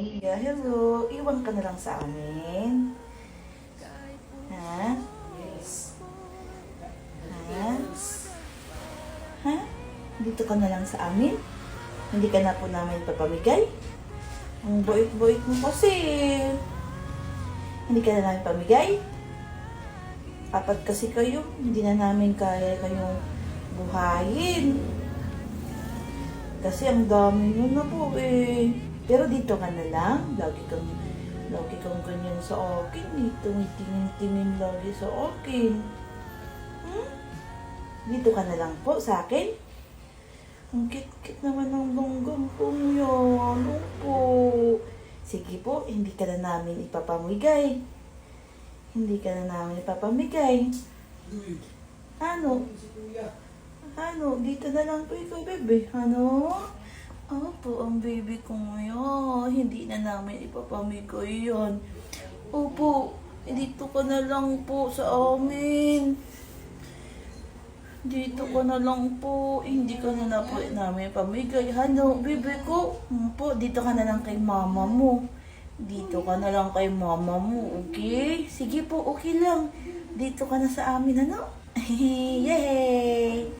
Mia, hello. Iwan ka na lang sa amin. Ha? Ha? Ha? Dito ka na lang sa amin? Hindi ka na po namin papamigay? Ang boit-boit mo kasi. Hindi ka na namin pamigay? Apat kasi kayo, hindi na namin kaya kayong buhayin. Kasi ang dami nyo na po eh. Pero dito ka na lang, lagi kang, lagi kang ganyan sa akin. Eh. Tumitingin-tingin lagi sa akin. Hmm? Dito ka na lang po sa akin. Ang kit-kit naman ng longgam po yan. Opo. Sige po, hindi ka na namin ipapamigay. Hindi ka na namin ipapamigay. Ano? Ano? Dito na lang po ikaw, bebe. Ano? Opo, ang baby ko ngayon. Hindi na namin ipapamigay yan. Opo, dito ka na lang po sa amin. Dito ka na lang po. Hindi ka na na po namin pamigay. Ano, bebe ko? Po, dito ka na lang kay mama mo. Dito ka na lang kay mama mo, okay? Sige po, okay lang. Dito ka na sa amin, ano? Yay!